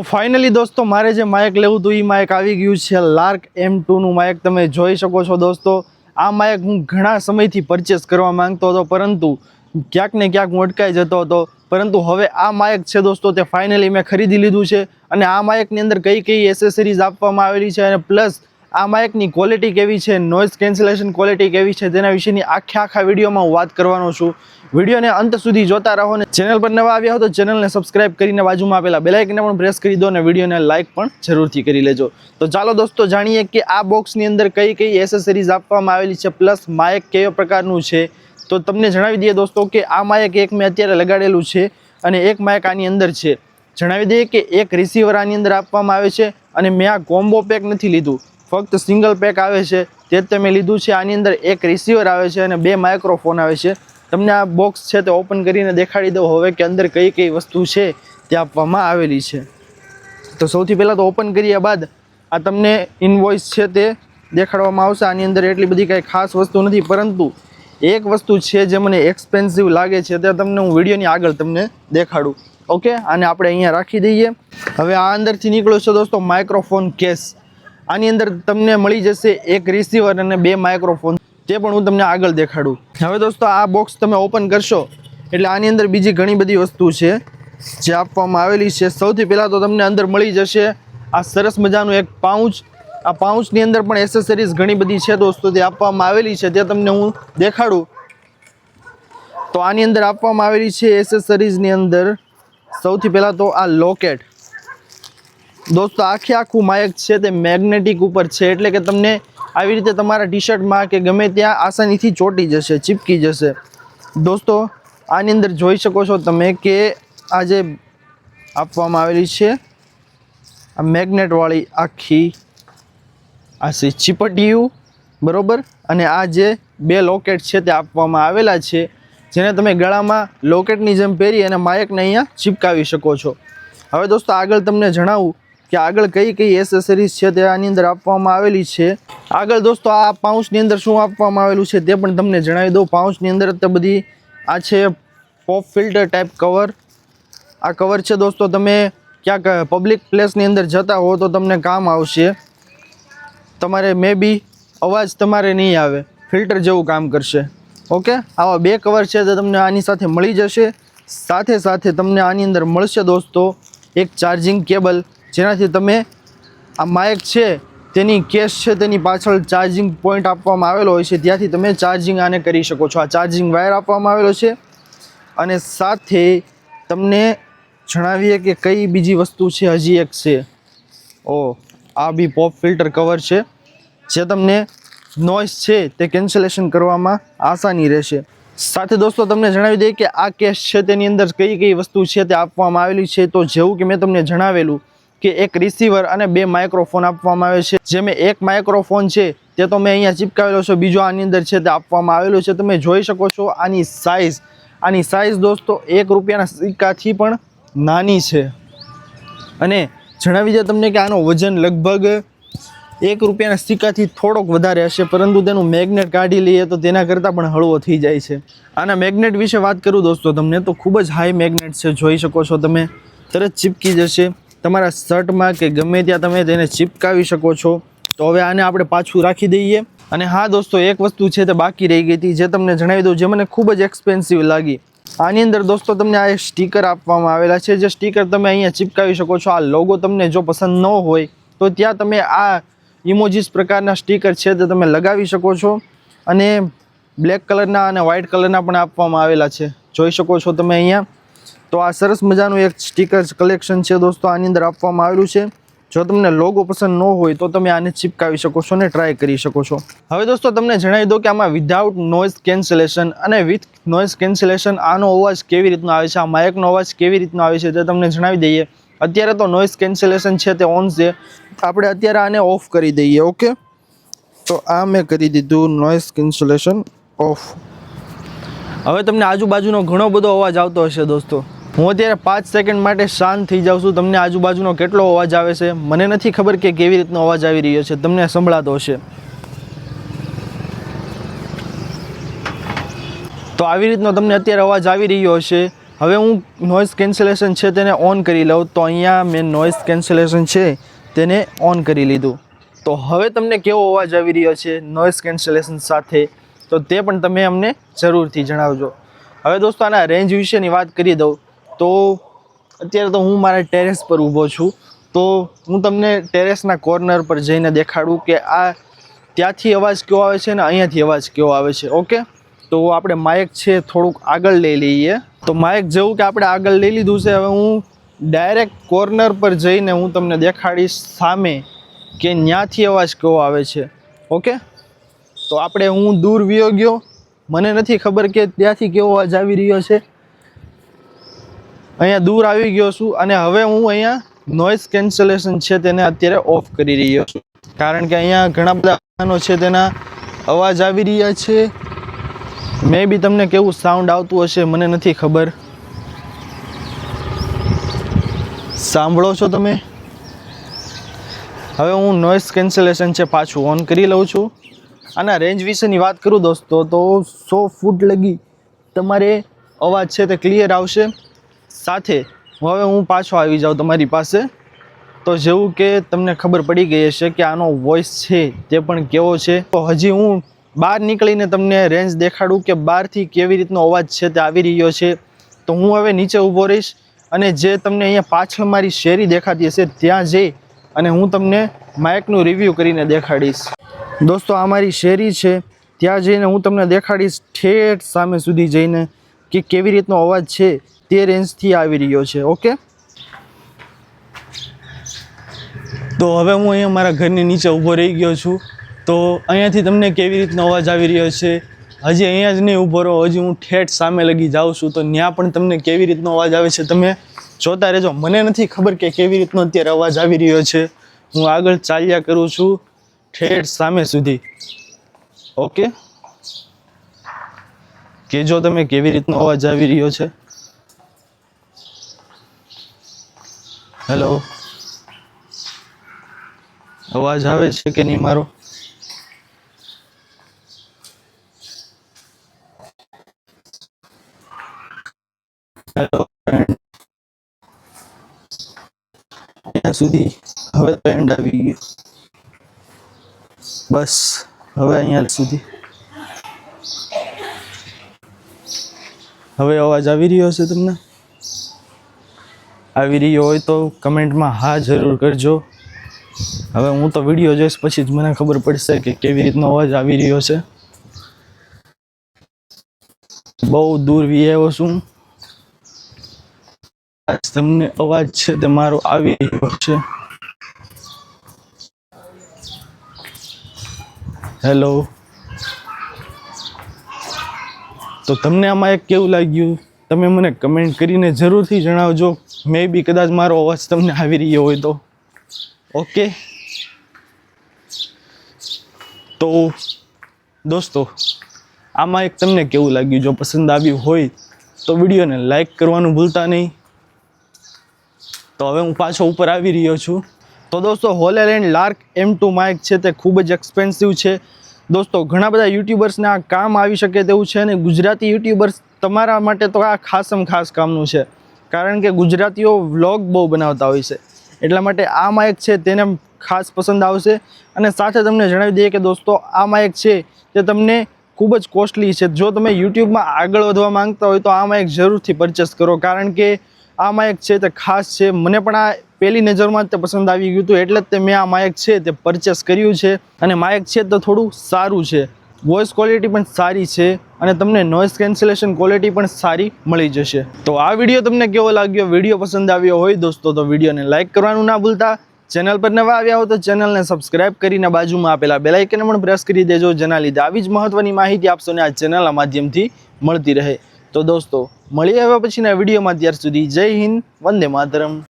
તો ફાઇનલી દોસ્તો, મારે જે માયક લેવું હતું એ માયક આવી ગયું છે લાર્ક એમ ટુનું માયક તમે જોઈ શકો છો દોસ્તો, આ માયક હું ઘણા સમયથી પરચેસ કરવા માંગતો હતો, પરંતુ ક્યાંક ને ક્યાંક હું અટકાઈ જતો હતો. પરંતુ હવે આ માયક છે દોસ્તો, તે ફાઇનલી મેં ખરીદી લીધું છે. અને આ માયકની અંદર કઈ કઈ એસેસરીઝ આપવામાં આવેલી છે અને પ્લસ આ માઇકની ક્વોલિટી કેવી છે? નોઇઝ કેન્સલેશન ક્વોલિટી કેવી છે? તેના વિશેની આખે આખા વિડીયોમાં હું વાત કરવાનો છું. વિડીયોને અંત સુધી જોતા રહો ને ચેનલ પર નવા આવ્યા હો તો ચેનલને સબસ્ક્રાઇબ કરીને બાજુમાં આપેલા બેલાઇકને પણ પ્રેસ કરી દો અને વિડીયોને લાઇક પણ જરૂરથી કરી લેજો. તો ચાલો દોસ્તો, જાણીએ કે આ બોક્સની અંદર કઈ કઈ એસેસરીઝ આપવામાં આવેલી છે પ્લસ માયક કેવા પ્રકારનું છે? તો તમને જણાવી દઈએ દોસ્તો કે આ માયક એક મેં અત્યારે લગાડેલું છે અને એક માયક આની અંદર છે. જણાવી દઈએ કે એક રિસીવર આની અંદર આપવામાં આવે છે અને મેં આ કોમ્બો પેક નથી લીધું. ફક્ત સિંગલ પેક આવે છે. તે તમે લીધું છે. આની અંદર એક રિસીવર આવે છે અને બે માઇક્રોફોન આવે છે. તમને આ બોક્સ છે તે ઓપન કરીને દેખાડી દઉં હવે કે અંદર કઈ કઈ વસ્તુ છે તે આપવામાં આવેલી છે. તો સૌથી પહેલાં તો ઓપન કર્યા બાદ આ તમને ઇનવોઇસ છે તે દેખાડવામાં આવશે. આની અંદર એટલી બધી કાંઈ ખાસ વસ્તુ નથી, પરંતુ એક વસ્તુ છે જે મને એક્સપેન્સિવ લાગે છે તે તમને હું વિડીયોની આગળ તમને દેખાડું. ઓકે આને આપણે અહીંયા રાખી દઈએ. હવે આ અંદરથી નીકળ્યો છે દોસ્તો માઇક્રોફોન કેસ આની અંદર તમને મળી જશે એક રિસીવર અને બે માઇક્રોફોન તે પણ હું તમને આગળ દેખાડું. હવે દોસ્તો, આ બોક્સ તમે ઓપન કરશો, એટલે આની અંદર બીજી ઘણી બધી વસ્તુ છે, જે આપવામાં આવેલી છે. સૌથી પહેલાં તો તમને અંદર મળી જશે આ સરસ મજાનું એક પાઉચ આ પાઉચની અંદર પણ એસેસરીઝ ઘણી બધી છે દોસ્તો તે આપવામાં આવેલી છે તે તમને હું દેખાડું. તો આની અંદર આપવામાં આવેલી છે એસેસરીઝની અંદર, સૌથી પહેલાં તો આ લોકેટ દોસ્તો, આખે આખું માયક છે તે મેગ્નેટિક ઉપર છે, એટલે કે તમને આવી રીતે તમારા ટી શર્ટમાં કે ગમે ત્યાં આસાનીથી ચોંટી જશે, ચીપકી જશે. દોસ્તો, આની અંદર જોઈ શકો છો તમે કે આ જે આપવામાં આવેલી છે, આ મેગ્નેટવાળી આખી આ છે ચીપટીયું, બરાબર? અને આ જે બે લોકેટ છે તે આપવામાં આવેલા છે, જેને તમે ગળામાં લોકેટની જેમ પહેરી અને માયકને અહીંયા ચીપકાવી શકો છો. હવે દોસ્તો, આગળ તમને જણાવું કે આગળ કઈ કઈ એસેસરીઝ છે તે આની અંદર આપવામાં આવેલી છે. આગળ દોસ્તો, આ પાઉચની અંદર શું આપવામાં આવેલું છે તે પણ તમને જણાવી દઉં. પાઉચની અંદર તો બધી આ છે પોપ ફિલ્ટર ટાઈપ કવર આ કવર છે દોસ્તો, તમે ક્યાંક પબ્લિક પ્લેસની અંદર જતા હો તો તમને કામ આવશે. તમારે મે બી અવાજ તમારે નહીં આવે. ફિલ્ટર જેવું કામ કરશે. ઓકે આવા બે કવર છે તે તમને આની સાથે મળી જશે. સાથે સાથે તમને આની અંદર મળશે દોસ્તો એક ચાર્જિંગ કેબલ જેનાથી તમે આ માયક છે, તેની કેસ છે, તેની પાછળ ચાર્જિંગ પોઈન્ટ આપવામાં આવેલો હોય છે, ત્યાંથી તમે ચાર્જિંગ આને કરી શકો છો. આ ચાર્જિંગ વાયર આપવામાં આવેલો છે અને સાથે તમને જણાવીએ કે કઈ બીજી વસ્તુ છે હજી એક છે. ઓ, આ બી પોપ ફિલ્ટર કવર છે. જે તમને નોઇસ છે, તે કેન્સલેશન કરવામાં આસાની રહેશે. સાથે દોસ્તો, તમને જણાવી દઈએ કે આ કેસ છે, તેની અંદર કઈ કઈ વસ્તુ છે તે આપવામાં આવેલી છે. તો જેવું કે મેં તમને જણાવેલું કે એક રિસીવર અને બે માઇક્રોફોન આપવામાં આવે છે. જે મેં એક માઇક્રોફોન છે, તે તો મેં અહીંયા ચિપકાવેલો છે, બીજો આની અંદર છે તે આપવામાં આવેલો છે. તમે જોઈ શકો છો આની સાઇઝ આની સાઇઝ દોસ્તો એક રૂપિયાના સિક્કાથી પણ નાની છે. અને જણાવી દે તમને કે આનો વજન લગભગ એક રૂપિયાના સિક્કાથી થોડોક વધારે હશે, પરંતુ તેનું મેગ્નેટ કાઢી લઈએ તો તેના કરતાં પણ હળવો થઈ જાય છે. આના મેગ્નેટ વિશે વાત કરું દોસ્તો, તમને તો ખૂબ જ હાઈ મેગ્નેટ છે, જોઈ શકો છો તમે. તરત ચીપકી જશે. તમારા શર્ટમાં કે ગમે ત્યાં તમે તેને ચિપકાવી શકો છો. તો હવે આને આપણે પાછું રાખી દઈએ. અને હા દોસ્તો, એક વસ્તુ છે તે બાકી રહી ગઈ હતી જે તમને જણાવી દઉં, જે મને ખૂબ જ એક્સપેન્સિવ લાગી. આની અંદર દોસ્તો, તમને આ એક સ્ટીકર આપવામાં આવેલા છે. જે સ્ટીકર તમે અહીંયા ચિપકાવી શકો છો. આ લોગો તમને જો પસંદ ન હોય, તો ત્યાં તમે આ ઇમોજીસ પ્રકારના સ્ટીકર છે તે તમે લગાવી શકો છો. અને બ્લેક કલરના અને વ્હાઇટ કલરના પણ આપવામાં આવેલા છે. જોઈ શકો છો તમે અહીંયા. તો આ સરસ મજાનું એક સ્ટીકર કલેક્શન છે દોસ્તો, આની અંદર આપવામાં આવેલું છે. જો તમને લોગો પસંદ ન હોય તો તમે આને ચિપકાવી શકો છો અને ટ્રાય કરી શકો છો. હવે દોસ્તો, તમને જણાવી દો કે આમાં વિધાઉટ નોઇઝ કેન્સલેશન અને વિથ નોઇઝ કેન્સલેશન આનો અવાજ કેવી રીતનો આવે છે આ માયકનો અવાજ કેવી રીતનો આવે છે તે તમને જણાવી દઈએ. અત્યારે તો નોઇઝ કેન્સલેશન છે તે ઓન છે. આપણે અત્યારે આને ઓફ કરી દઈએ, ઓકે? તો આ મેં કરી દીધું નોઇઝ કેન્સલેશન ઓફ હવે તમને આજુબાજુનો ઘણો બધો અવાજ આવતો હશે દોસ્તો. હું અત્યારે પાંચ સેકન્ડ માટે શાંત થઈ જાઉં છું. તમને આજુબાજુનો કેટલો અવાજ આવે છે? મને નથી ખબર કે કેવી રીતનો અવાજ આવી રહ્યો છે. તમને સંભળાતો હશે. તો આવી રીતનો તમને અત્યારે અવાજ આવી રહ્યો હશે. હવે હું નોઇઝ કેન્સલેશન છે તેને ઓન કરી લઉં. તો અહીંયા મેં નોઇઝ કેન્સલેશન છે તેને ઓન કરી લીધું. તો હવે તમને કેવો અવાજ આવી રહ્યો છે? નોઇઝ કેન્સલેશન સાથે. તો તે પણ તમે અમને જરૂરથી જણાવજો. હવે દોસ્તો, આના રેન્જ વિશેની વાત કરી દઉં. તો અત્યારે તો હું મારા ટેરેસ પર ઊભો છું. તો હું તમને ટેરેસના કોર્નર પર જઈને દેખાડું કે આ ત્યાંથી અવાજ કેવો આવે છે ને અહીંયાથી અવાજ કેવો આવે છે ઓકે તો આપણે માઇક છે થોડુંક આગળ લઈ લઈએ. તો માઇક જેવું કે આપણે આગળ લઈ લીધું છે, હવે હું ડાયરેક્ટ કોર્નર પર જઈને હું તમને દેખાડીશ સામે કે ન્યાથી અવાજ કેવો આવે છે ઓકે તો આપણે હું દૂર વિયો ગયો. મને નથી ખબર કે ત્યાંથી કેવો અવાજ આવી રહ્યો છે. અહીંયા દૂર આવી ગયો છું અને હવે હું અહીંયા નોઇઝ કેન્સલેશન છે તેને અત્યારે ઓફ કરી રહ્યો છું. કારણ કે અહીંયા ઘણા બધા વાહનો છે તેના અવાજ આવી રહ્યા છે. મે બી તમને કેવું સાઉન્ડ આવતું હશે મને નથી ખબર. સાંભળો છો તમે? હવે હું નોઇઝ કેન્સલેશન છે પાછું ઓન કરી લઉં છું. આના રેન્જ વિશેની વાત કરું દોસ્તો, તો સો ફૂટ લગી તમારે અવાજ છે તે ક્લિયર આવશે. સાથે હવે હું પાછો આવી જાઉં તમારી પાસે. તો જેવું કે તમને ખબર પડી ગઈ હશે કે આનો વોઇસ છે તે પણ કેવો છે. તો હજી હું બહાર નીકળીને તમને રેન્જ દેખાડું કે બહારથી કેવી રીતનો અવાજ છે તે આવી રહ્યો છે. તો હું હવે નીચે ઊભો રહીશ અને જે તમને અહીંયા પાછળ મારી શેરી દેખાતી હશે ત્યાં જઈ અને હું તમને માઇકનું રિવ્યૂ કરીને દેખાડીશ. દોસ્તો, આ મારી શેરી છે. ત્યાં જઈને હું તમને દેખાડીશ ઠેઠ સામે સુધી જઈને કે કેવી રીતનો અવાજ છે તે રેન્જથી આવી રહ્યો છે, ઓકે? તો હવે હું અહીંયા મારા ઘરની નીચે ઊભો રહી ગયો છું. તો અહીંયાથી તમને કેવી રીતનો અવાજ આવી રહ્યો છે? હજી અહીંયા જ નહીં ઊભો રહો, હજી હું ઠેઠ સામે લગી જાઉં છું. તો ત્યાં પણ તમને કેવી રીતનો અવાજ આવે છે? તમે જોતા રહેજો. મને નથી ખબર કે કેવી રીતનો અત્યારે અવાજ આવી રહ્યો છે. હું આગળ ચાલ્યા કરું છું, ઠેઠ સામે સુધી. ઓકે? કે તમે કેવી રીતનો અવાજ આવી રહ્યો છે? હેલો અવાજ આવે છે કે નહીં મારો? હેલો અહીંયા સુધી હવે તો એન્ડ આવી ગયો. બસ, હવે અહીંયા સુધી. હવે અવાજ આવી રહ્યો છે તમને? આવી રહ્યો હોય તો કમેન્ટમાં હા જરૂર કરજો. હવે હું તો વીડિયો જોઈશ પછી જ મને ખબર પડશે કે કેવી રીતનો અવાજ આવી રહ્યો છે. બહુ દૂર આવ્યો છું. તમને અવાજ છે તે મારો આવી રહ્યો છે. હેલો. તો તમને આમાં એક કેવું લાગ્યું? તમે મને કમેન્ટ કરીને જરૂરથી જણાવજો. મે બી કદાચ મારો અવાજ તમને આવી રહ્યો હોય તો. ઓકે તો દોસ્તો, આમાં એક તમને કેવું લાગ્યું? જો પસંદ આવ્યું હોય તો વિડીયોને લાઈક કરવાનું ભૂલતા નહીં. તો હવે હું પાછો ઉપર આવી રહ્યો છું. તો દોસ્તો Hollyland Lark M two mic છે તે ખૂબ જ એક્સપેન્સિવ છે. દોસ્તો, ઘણા બધા યુટ્યુબર્સને આ કામ આવી શકે તેવું છે અને ગુજરાતી યુટ્યુબર્સ તમારા માટે તો આ ખાસમ ખાસ કામનું છે. કારણ કે ગુજરાતીઓ વ્લોગ બહુ બનાવતા હોય છે. એટલા માટે આ માઇક છે તેને ખાસ પસંદ આવશે. અને સાથે તમને જણાવી દઈએ કે દોસ્તો, આ માઇક છે તે તમને ખૂબ જ કોસ્ટલી છે. જો તમે યુટ્યુબમાં આગળ વધવા માંગતા હોય તો આ માઇક જરૂરથી પરચેસ કરો. કારણ કે આ માઇક છે તે ખાસ છે. મને પણ આ પહેલી નજરમાં જ તે પસંદ આવી ગયું હતું. એટલે જ તે મેં આ માઇક છે તે પરચેસ કર્યું છે. અને માઇક છે તો થોડું સારું છે. વોઇસ ક્વોલિટી પણ સારી છે અને તમને નોઇસ કેન્સલેશન ક્વોલિટી પણ સારી મળી જશે. તો આ વીડિયો તમને કેવો લાગ્યો? વીડિયો પસંદ આવ્યો હોય દોસ્તો, તો વિડીયોને લાઇક કરવાનું ના ભૂલતા. ચેનલ પર નવા આવ્યા હો તો ચેનલને સબસ્ક્રાઇબ કરીને બાજુમાં આપેલા બેલાઇકને પણ પ્રેસ કરી દેજો, જેના લીધે આવી જ મહત્વની માહિતી આપશોને આ ચેનલના માધ્યમથી મળતી રહે. તો દોસ્તો, મળીએ હવે પછીના વિડીયોમાં ત્યાર સુધી. જય હિન્દ, વંદે માતરમ.